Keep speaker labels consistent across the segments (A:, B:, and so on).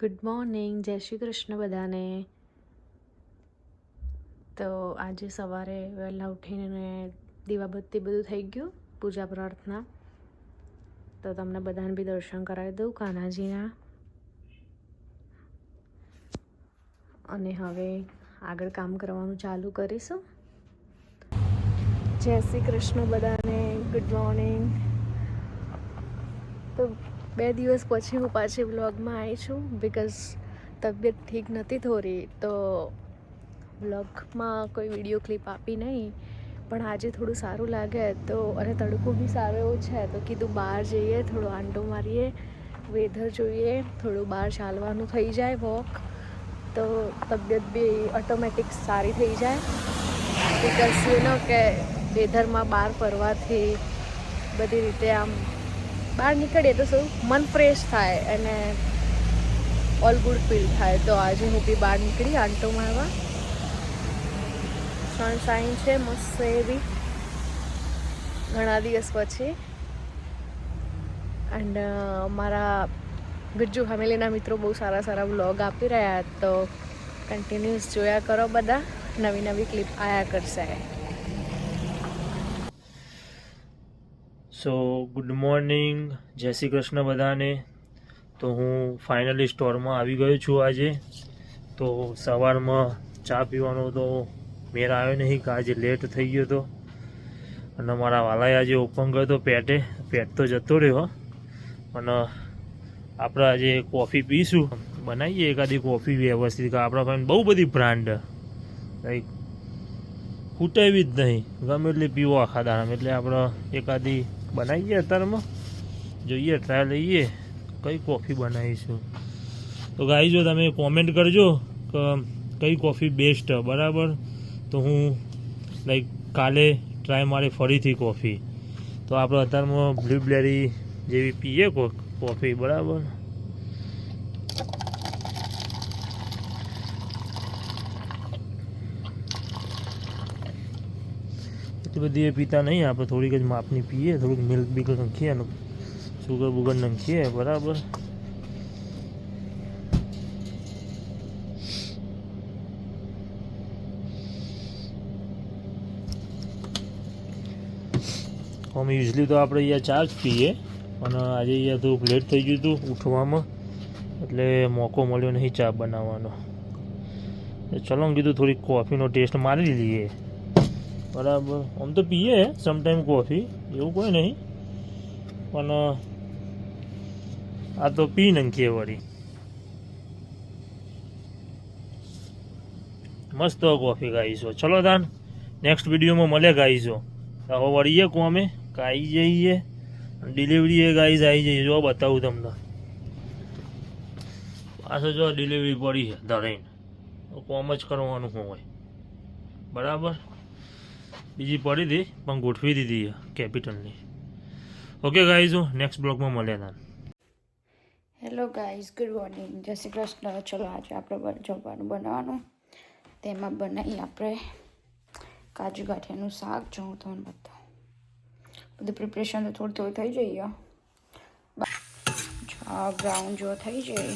A: Good morning જય શ્રી કૃષ્ણ બધાને. તો આજે સવારે વહેલા ઉઠીને દીવાબત્તી બધું થઈ ગયું, પૂજા પ્રાર્થના. તો તમને બધાને બી દર્શન કરાવી દઉં કાનાજીના. અને હવે આગળ કામ કરવાનું ચાલુ કરીશું. જય શ્રી કૃષ્ણ બધાને. ગુડ મોર્નિંગ તો બે દિવસ પછી હું પાછી વ્લોગમાં આવી છું બિકોઝ તબિયત ઠીક નથી થોડી તો વ્લોગમાં કોઈ વીડિયો ક્લિપ આપી નહીં. પણ આજે થોડું સારું લાગે, તો અને તડકો બી સારો એવો છે, તો કીધું બહાર જઈએ, થોડો આંટો મારીએ વેધર જોઈએ, થોડું બહાર ચાલવાનું થઈ જાય વોક તો તબિયત બી ઓટોમેટિક સારી થઈ જાય. બિકોઝ યુ નો કે વેધરમાં બહાર ફરવાથી બધી રીતે આમ બહાર નીકળીએ તો શું, મન ફ્રેશ થાય અને ઓલ ગુડ ફીલ થાય. તો આજે હું બી બહાર નીકળી, આંટો મારવા. સનશાઇન છે, મસ્ત એવી ઘણા દિવસ પછી. એન્ડ મારા ગુજ્જુ ફેમિલીના મિત્રો બહુ સારા સારા વ્લોગ આપી રહ્યા, તો કન્ટિન્યુઅસ જોયા કરો બધા. નવી નવી ક્લિપ આયા કરશે.
B: સો ગુડ મોર્નિંગ જય શ્રી કૃષ્ણ બધાને. તો હું ફાઇનલી સ્ટોરમાં આવી ગયો છું આજે. તો સવારમાં ચા પીવાનો તો મેળ આવ્યો નહીં, કે આજે લેટ થઈ ગયો હતો અને મારા વાલાએ આજે ઓપન કર્યો તો પેટે. પેટ તો જતો રહ્યો. અને આપણે આજે કોફી પીશું. બનાવીએ એકાદી કોફી વ્યવસ્થિત આપણા પાસે બહુ બધી બ્રાન્ડ લાઈક ખૂટાવી જ નહીં. ગમે એટલી પીવો આખા દાડામાં. એટલે આપણે એકાદી બનાવીએ અત્યારમાં જોઈએ ટ્રાય લઈએ. કઈ કોફી બનાવીશું? તો ગાઈ જો તમે કોમેન્ટ કરજો કે, કઈ કોફી બેસ્ટ બરાબર? તો હું લાઈક કાલે ટ્રાય મારે ફરીથી કોફી તો આપણે અત્યારમાં બ્લુબેરી જેવી પીએ કોફી બરાબર? એટલી બધી એ પીતા નહીં આપણે થોડીક જ માપની પીએ થોડુંક મિલ્ક બીક નાખીએ અને સુગર બુગર નાખીએ બરાબર અમે યુઝલી તો આપણે અહીંયા ચા જ પીએ પણ આજે અહીંયા થોડુંક લેટ થઈ ગયું હતું ઉઠવામાં એટલે મોકો મળ્યો નહીં ચા બનાવવાનો. ચલો કીધું થોડીક કોફીનો ટેસ્ટ મારી લઈએ. બરાબર. આમ તો પીએ સમટાઈમ કોફી એવું કોઈ નહીં. પણ, આ તો પી નાખીએ વળી. મસ્ત કોફી ગાઈશો. ચલો તાન નેક્સ્ટ વિડીયોમાં મળે ગાઈશો. હવે વળીએ કોમે કે આવી જઈએ. ડિલિવરી એ ગાઈઝ આવી જઈએ. જો બતાવું તમને. પાછો જો ડિલિવરી પડી છે, ધરાઈને. કોમ જ કરવાનું હોય. બરાબર? બીજી પડી હતી પણ ગોઠવી દીધી કેપિટલની. ઓકે ગાઈઝો નેક્સ્ટ બ્લોગમાં મળ્યા હતા
C: હેલો ગાઈઝ ગુડ મોર્નિંગ જય શ્રી કૃષ્ણ. ચલો, આજે આપણે જમવાનું બનાવવાનું. તેમાં બનાવી આપણે કાજુ ગાંઠિયાનું શાક જો હું તમને બતાવું બધું પ્રિપરેશન તો થોડું થોડું થઈ જઈએ બ્રાઉન જો થઈ જાય,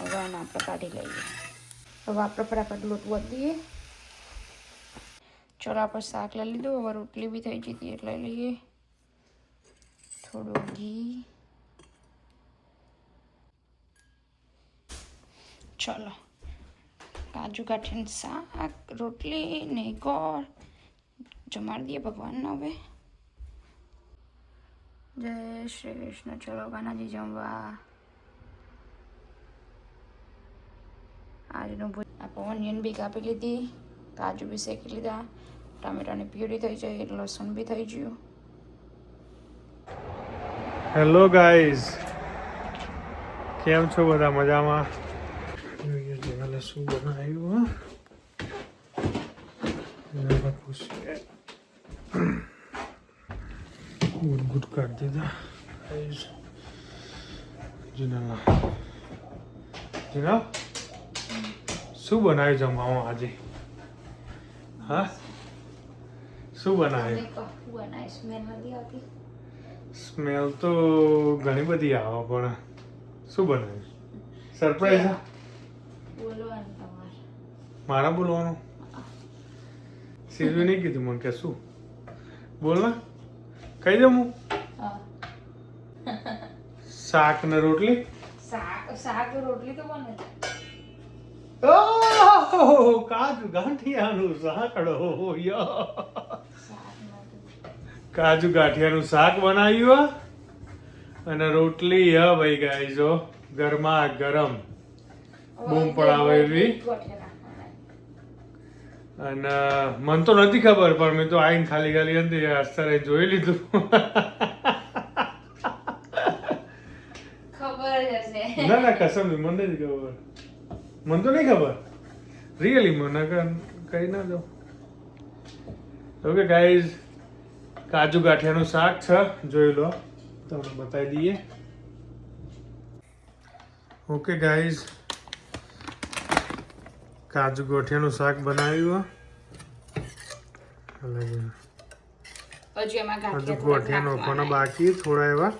C: હવે આપણે કાઢી લઈએ. હવે આપણે ફટાફટ લોટ વધીએ ચલો આપણે શાક લઈ લીધું, હવે રોટલી બી થઈ જતી એટલે લઈએ. થોડું ઘી. ચલો. કાજુ કાઠીનું શાક, રોટલી ને ગોળ જમાડી દઈએ ભગવાનને હવે. જય શ્રી કૃષ્ણ. ચલો, કાનાજી જમવા. આજનું ભોજન આપણે ઓનિયન બી કાપી લીધી, કાજુ બી શેકી લીધા. ટામેટાની પ્યુરી થઈ જાય, લસણ બી થઈ ગયું.
D: હેલો ગાઈઝ કેમ છો બધા મજામાં? જોઈએ જેવાલે શું બનાવ્યું ગુડ ગુડ કરી દીધા. શું બનાવ્યું જમવામાં આજે? હા? શું
C: બનાવી? સ્મેલ નથી આવતી.
D: સ્મેલ તો ઘણી બધી આવે પણ શું બનાવે? સરપ્રાઈઝ મારા બોલવાનું? સિલ્વી નહીં કીધું મને કે શું? બોલ ને. કહી દઉં હું. શાક ને રોટલી?
C: શાક શાક રોટલી તો બને
D: ઓહ કાજુ ગાંઠિયાનું સાંકડો યો. કાજુ ગાંઠિયાનું શાક બનાવ્યું. અને રોટલી હ ભાઈ ગાય જો ગરમા ગરમ. બૂમ પડાવે એવી. અને મને તો નથી ખબર પણ મેં તો આઈને ખાલી ખાલી હતી અસ્તરે જોઈ લીધું. ના ના કસમ મને નથી ખબર. મને તો નહીં ખબર. રિયલી મને કઈ ના જો ઓકે ગાઈઝ કાજુ ગાંઠિયાનું શાક છે. જોઈ લો તમને બતાવી દઈએ. ઓકે ગાઈઝ કાજુ ગોઠિયાનું શાક બનાવ્યું. હો.
C: હજુ ગાંઠિયા
D: નાખવાના. બાકી થોડા એવા.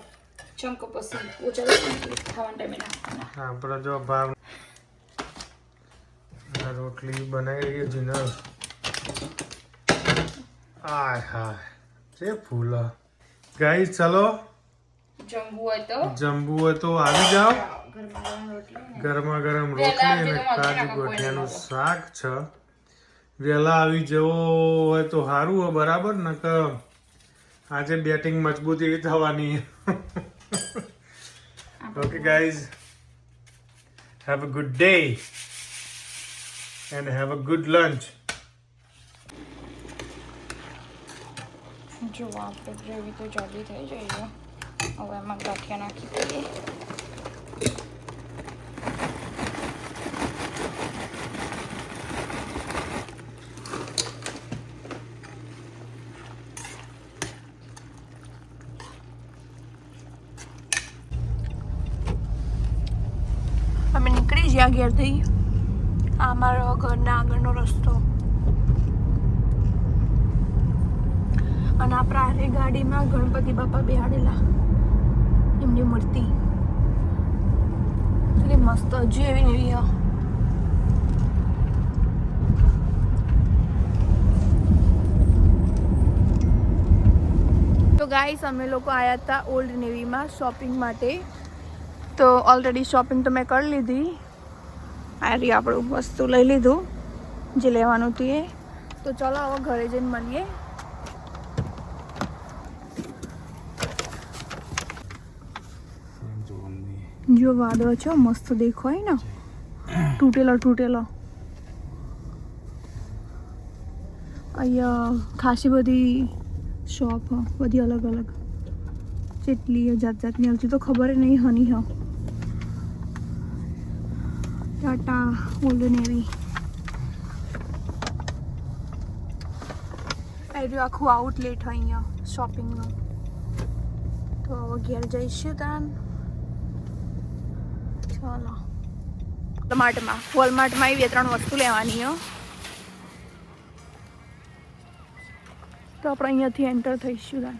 C: નાખવાના.
D: આપણે જો ભાવ. રોટલી બનાવી રહી જીનલ આય હાય. જે ફૂલ. ગાઈ ચલો.
C: જમવું હોય તો.
D: જમવું હોય તો આવી જાઓ.
C: ગરમા ગરમ રોટલી
D: અને કાજુ ગોઠિયાનું શાક છે. વહેલા આવી જવો હોય તો સારું હોય બરાબર? ને કે આજે બેટિંગ મજબૂતી થવાની. Okay guys have a good day and have a good lunch
C: જો આપણે ગ્રેવી તો જલ્દી થઈ જઈએ હવે એમાં ગાંઠિયા નાખી દઈએ.
E: અમે નીકળી જ્યાં ઘેરથી આ અમારા ઘરના આગળનો રસ્તો. અને આ પ્રારે ગાડીમાં ગણપતિ બાપા બેહાડેલા. એમની મૂર્તિ. એટલી મસ્ત હજુ એવી નવી તો ગાઈસ, અમે લોકો આવ્યા હતા ઓલ્ડ નેવીમાં શોપિંગ માટે. તો ઓલરેડી શોપિંગ તો મેં કરી લીધી. આ રહી આપણું વસ્તુ લઈ લીધું, જે લેવાનું હતું એ તો ચલો હવે ઘરે જઈને મળીએ. જો વાદળો છે, મસ્ત દેખાય ને. તૂટેલો તૂટેલો. અહીંયા ખાસી બધી શોપ બધી અલગ અલગ. જેટલી જાત જાતની આવતી તો ખબર નહીં, હની હ. ટાટા ઓલ્ડ એવી આવ્યું આખું આઉટલેટ અહીંયા શોપિંગનું તો ઘેર જઈશું તાન. ચાલો વોલમાર્ટમાં વોલમાર્ટમાં આવી ત્રણ વસ્તુ લેવાની, હો. તો આપણે અહીંયાથી એન્ટર થઈશું તાન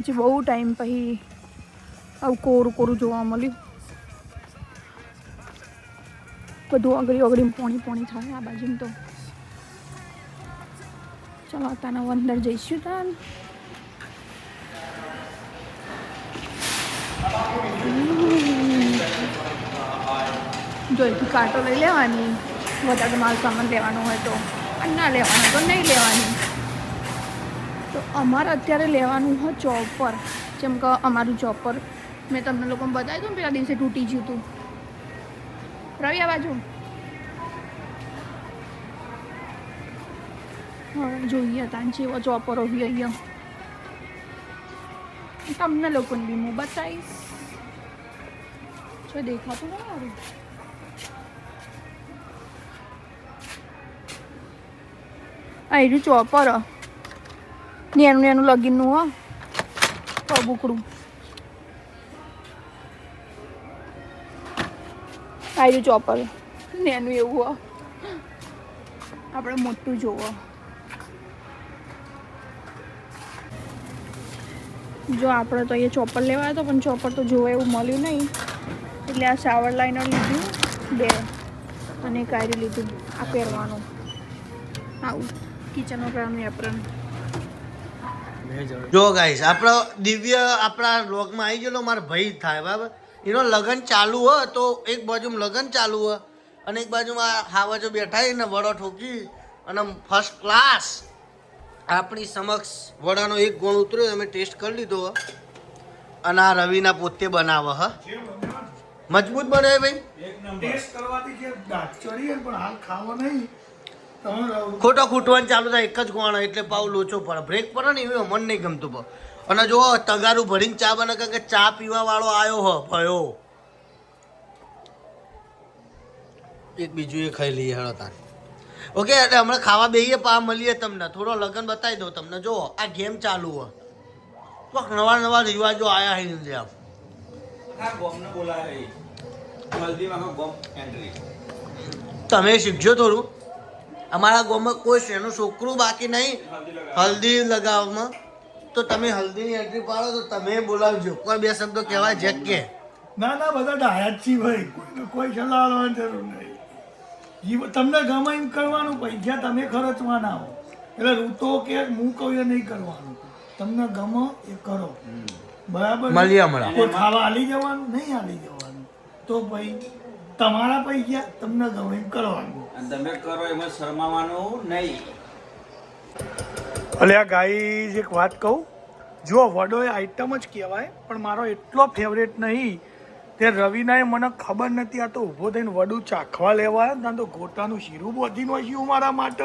E: હજી બહુ ટાઈમ પછી આવું કોરું કોરું જોવા મળ્યું. બધું અગડી અગડી પોણી પોણી થાય આ બાજુ તો. ચલો તાના અંદર જઈશું તાન જોઈથી કાંટો લઈ લેવાની. વધારે માલ સામાન લેવાનો હોય તો. અને ના લેવાનો તો નહીં લેવાની. તો અમારે અત્યારે લેવાનું હોય ચોપર જેમ કે અમારું ચોપર મેં તમને લોકોને બતાવ્યું હતું પેલા દિવસે તૂટી ગયું હતું. રવિ, આ બાજુ. હા, જોઈએ તાન, જેવો ચોપરો બી અહીંયા. તમને લોકોને બી હું બતાવીશ. જો દેખાતું નહીં મારું આ ચોપર. નેનું નેનું લગીનનું હો. પબુકડું આવ્યું ચોપર. નેનું એવું હો. આપણે મોટું જોવો.
C: જો આપણે તો અહીંયા ચોપર લેવા આવ્યો તો, પણ ચોપર તો જોવા એવું મળ્યું નહીં. એટલે આ શાવર લાઈનર લીધું, બે. અને કાયરી લીધું, આ પહેરવાનું. આવું કિચન વપરાનું એપ્રન
F: જો ગાઈસ આપણો દિવ્ય આપણા વ્લોગમાં આવી ગયેલો, મારો ભાઈ થાય, બરાબર? એનો લગન ચાલુ હોય તો એક બાજુમાં લગન ચાલુ હોય અને એક બાજુમાં હાવાજો બેઠા ને, વડો ઠોકી, અને ફર્સ્ટ ક્લાસ આપણી સમક્ષ વડાનો એક ગુણ ઉતર્યો અમે ટેસ્ટ કરી લીધો. અને આ રવિના પોતે બનાવે હ. મજબૂત બને ભાઈ.
D: ટેસ્ટ કરવાથી જે દાંત પણ હાલ ખાવા નહીં.
F: ખોટો ખૂટવાનું ચાલુ થાય એક જ ગોણ એટલે પાવ લોચો પડે. બ્રેક પડે ને એવું મન નહીં ગમતું પણ અને જો તગારું ભરીને ચા બને કારણ કે ચા પીવા વાળો આવ્યો હ ભયો. એક બીજું એ ખાઈ લઈએ હેડો તાર. ઓકે એટલે હમણાં ખાવા બેહીએ પા મળીએ તમને. થોડો લગન બતાવી દઉં તમને. જો આ ગેમ ચાલુ હોય. કોક નવા નવા રિવાજો આયા હે ઇન્ડિયા. તમે શીખજો થોડું. અમારા ગામમાં કોઈ શેનું છોકરું બાકી નહીં. હલ્દી લગાવવામાં. તો તમે હલ્દીની એન્ટ્રી પાડો તો તમે બોલાવજો. કોઈ બે શબ્દો કહેવાય જેક કે
G: ના ના બધા ડાયા જ છીએ ભાઈ. કોઈ સલાહ લેવાની જરૂર નહીં. જીવ તમને ગમે એમ કરવાનું પૈસા તમે ખર્ચવાના હો. એટલે ઋતો કે હું કહું એ નહીં કરવાનું. તમને ગમે એ કરો. બરાબર. કોઈ ખાવા હાલી જવાનું? નહીં હાલી જવાનું. તો ભાઈ તમારા પૈસા તમને ગમે એમ કરવાનું.
H: અને તમે કરો એમાં શરમાવાનું નહીં.
G: અલ્યા ગાઈઝ એક વાત કહું. જો વડો એ આઈટમ જ કહેવાય પણ મારો એટલો ફેવરેટ નહીં. તે રવિનાએ મને ખબર નથી આ તો ઊભો થઈને વડું ચાખવા લેવા ના તો ગોટાનું શીરું બોધી નોખ્યું મારા માટે.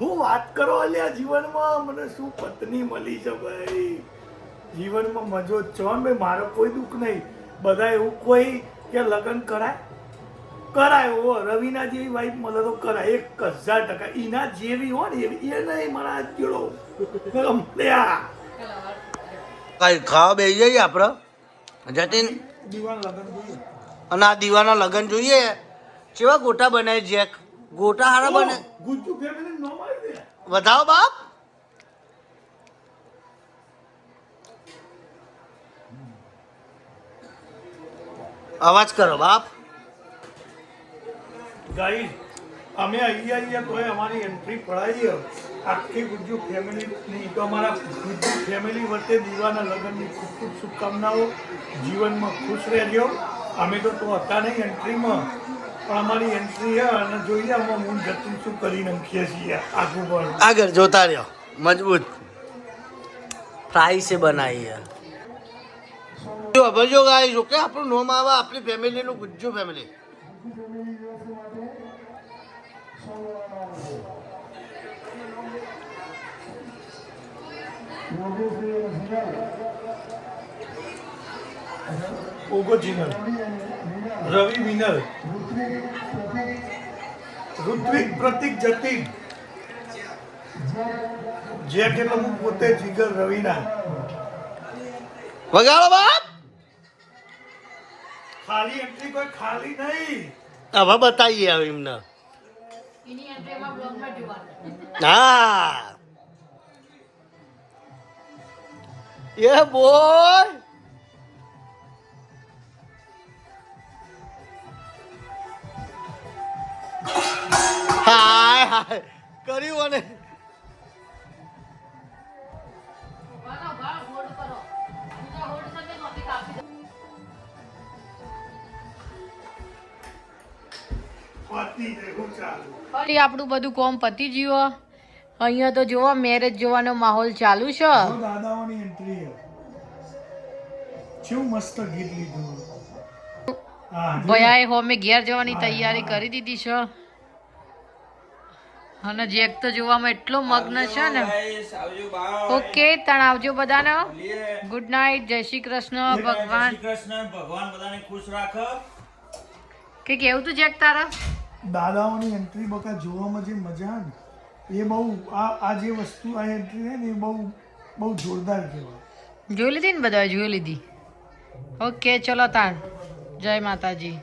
G: હું વાત કરો અલ્યા જીવનમાં, મને શું પત્ની મળી છે ભાઈ? જીવનમાં મજો જ છો ભાઈ, મારો કોઈ દુઃખ નહીં. બધા એવું કોઈ કે લગ્ન કરાય? કરાય ઓ રવિના જેવી વાઈફ મળે તો કરાય. એક હજાર ટકા. એના જેવી હોય ને એવી. એ નહીં મારા જોડો.
F: કઈ ખાવા બેસી જઈએ આપણે? જતીન? અને આ દીવાના લગન જોઈએ? કેવા ગોટા બનાવે જેક ગોટા હારા બને. વધાવો બાપ. અવાજ કરો બાપ.
G: ગાઈ અમે અહીંયા તોય અમારી એન્ટ્રી પડાવી આખી ગુજ્જુ ફેમિલીની તો અમારા ગુજ્જુ ફેમિલી વચ્ચે દીવાના લગ્નની ખૂબ ખૂબ શુભકામનાઓ. જીવનમાં ખુશ રહેજો. અમે તો તો હતા નહીં એન્ટ્રીમાં પણ અમારી એન્ટ્રી અને જોઈએ અમે હું જતું શું કરી નાખીએ છીએ આખું પણ.
F: આગળ જોતા રહ્યો. મજબૂત. ફ્રાઈ છે બનાવી જો ભજો ગાઈ જો આપણું નોમ આવે આપણી ફેમિલીનું ગુજ્જુ ફેમિલી
G: ઓગો જીનલ. રવિ મિનલ. ઋત્વિક પ્રતિક જતીન જે કે હું પોતે જીગર રવિના.
F: વગાડો બાપ.
G: ખાલી એન્ટ્રી કોઈ ખાલી નહીં.
F: હવે બતાવીએ હવે એમને. હા. એ boy. હાય હાય કર્યું અને
E: આપણું બધું કોમ પતી ગયું અહીંયા તો જોવા મેરેજ જોવાનો માહોલ ચાલુ છે.
G: દાદાઓની એન્ટ્રી કેવું મસ્ત ગીત લીધું.
E: ભયાએ હોમે ઘેર જવાની તૈયારી કરી દીધી છે. અને જેક તો જોવામાં એટલો મગ્ન છે ને. ઓકે તણ આવજો બધાને. ગુડ નાઇટ જય શ્રી કૃષ્ણ ભગવાન
H: શ્રી કૃષ્ણ ભગવાન બધાને ખુશ રાખો.
E: કે કેવું તું જેક તારા?
G: દાદાઓની એન્ટ્રી બકા જોવામાં જે મજા ને. એ બહુ આ આ જે વસ્તુ આ એન્ટ્રી ને એ બહુ બહુ જોરદાર કહેવાય.
E: જોઈ લીધી ને બધા જોઈ લીધી. ઓકે, ચલો તાર જય માતાજી.